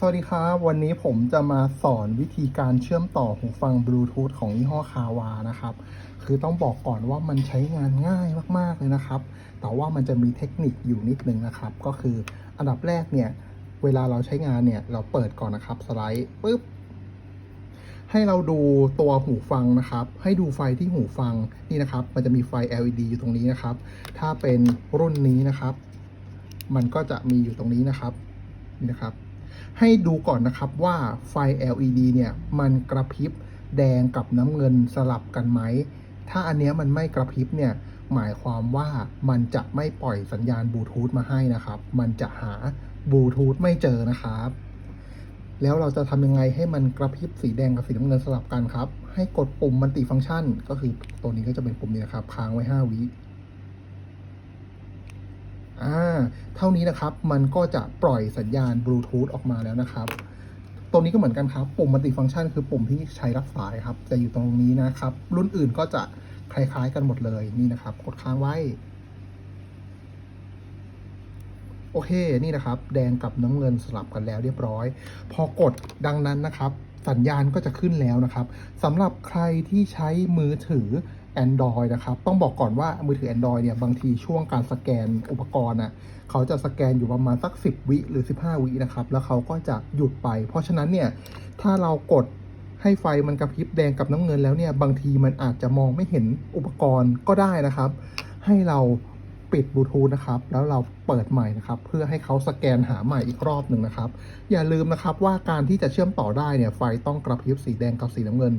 สวัสดีครับ วันนี้ผมจะมาสอนวิธีการเชื่อมต่อหูฟังบลูทูธของยี่ห้อคาวานะครับ คือต้องบอกก่อนว่ามันใช้งานง่ายมากๆเลยนะครับ แต่ว่ามันจะมีเทคนิคอยู่นิดนึงนะครับ ก็คืออันดับแรกเนี่ย เวลาเราใช้งานเนี่ย เราเปิดก่อนนะครับสไลด์ปุ๊บ ให้เราดูตัวหูฟังนะครับ ให้ดูไฟที่หูฟังนี่นะครับ มันจะมีไฟ LED อยู่ตรงนี้นะครับ ถ้าเป็นรุ่นนี้นะครับ มันก็จะมีอยู่ตรงนี้นะครับ นี่นะครับ ให้ดูก่อนนะครับว่าไฟ LED เนี่ยมันกระพริบแดงกับน้ำเงินสลับกันไหม ถ้าอันเนี้ยมันไม่กระพริบเนี่ยหมายความว่ามันจะไม่ปล่อยสัญญาณบลูทูธมาให้นะครับ มันจะหาบลูทูธไม่เจอนะครับ แล้วเราจะทำยังไงให้มันกระพริบสีแดงกับสีน้ำเงินสลับกันครับ ให้กดปุ่มมันติฟังก์ชัน ก็คือตัวนี้ก็จะเป็นปุ่มนี้นะครับ ค้างไว้ 5 วิ อ่าเท่านี้นะครับมันก็จะปล่อยสัญญาณบลูทูธออกมาแล้วนะครับตรงนี้ก็เหมือนกันครับ ปุ่มมัลติฟังก์ชันคือปุ่มที่ใช้รับสายครับ จะอยู่ตรงนี้นะครับ รุ่นอื่นก็จะคล้าย ๆ กันหมดเลยนี่นะครับ กดค้างไว้ โอเคนี่นะครับ แดงกับน้ำเงินสลับกันแล้วเรียบร้อย พอกดดังนั้นนะครับ สัญญาณก็จะขึ้นแล้วนะครับสำหรับใครที่ใช้มือถือ Android นะครับ ต้องบอกก่อนว่ามือถือ Android เนี่ย บางทีช่วงการสแกนอุปกรณ์อะเขาจะสแกนอยู่ประมาณสัก 10 วิหรือ 15 วินะครับ แล้วเขาก็จะหยุดไป เพราะฉะนั้นเนี่ย ถ้าเรากดให้ไฟมันกระพริบแดงกับน้ำเงินแล้วเนี่ย บางทีมันอาจจะมองไม่เห็นอุปกรณ์ก็ได้นะครับ ให้เรา ปิดบลูทูธนะครับ แล้วเราเปิดใหม่นะครับ เพื่อให้เขาสแกนหาใหม่อีกรอบหนึ่งนะครับ อย่าลืมนะครับว่าการที่จะเชื่อมต่อได้เนี่ยไฟต้องกระพริบสีแดงกับสีน้ำเงิน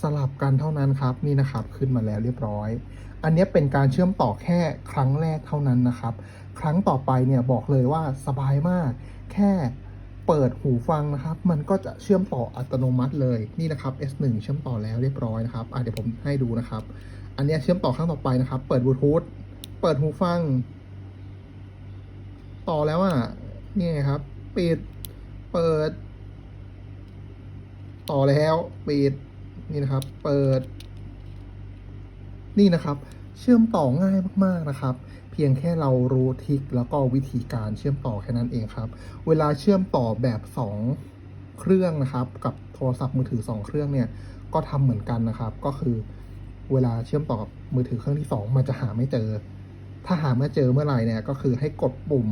สลับกันเท่านั้นครับนี่นะครับขึ้นมาแล้วเรียบร้อย อันนี้เป็นการเชื่อมต่อแค่ครั้งแรกเท่านั้นนะครับ ครั้งต่อไปเนี่ยบอกเลยว่าสบายมาก แค่เปิดหูฟังนะครับ มันก็จะเชื่อมต่ออัตโนมัติเลยนี่นะครับ S1 เชื่อมต่อแล้วเรียบร้อยนะครับเดี๋ยวผมให้ดูนะครับ อันนี้เชื่อมต่อครั้งต่อไปนะครับ เปิดบลูทูธ เปิดหูฟัง ต่อแล้วอะ นี่ครับ ปิด เปิด ต่อแล้ว ปิด นี่นะครับ เปิด นี่นะครับ เชื่อมต่อง่ายมากๆนะครับ เพียงแค่เรารู้ทริคแล้วก็วิธีการเชื่อมต่อแค่นั้นเองครับ เวลาเชื่อมต่อแบบ2เครื่องนะครับ กับโทรศัพท์มือถือ 2 เครื่องเนี่ย ก็ทำเหมือนกันนะครับ ก็คือเวลาเชื่อมต่อกับมือถือเครื่องที่ 2 มันจะหาไม่เจอ ถ้าหาเม่เจอเมื่อไหร่เนี่ยก็คือให้กดปุ่ม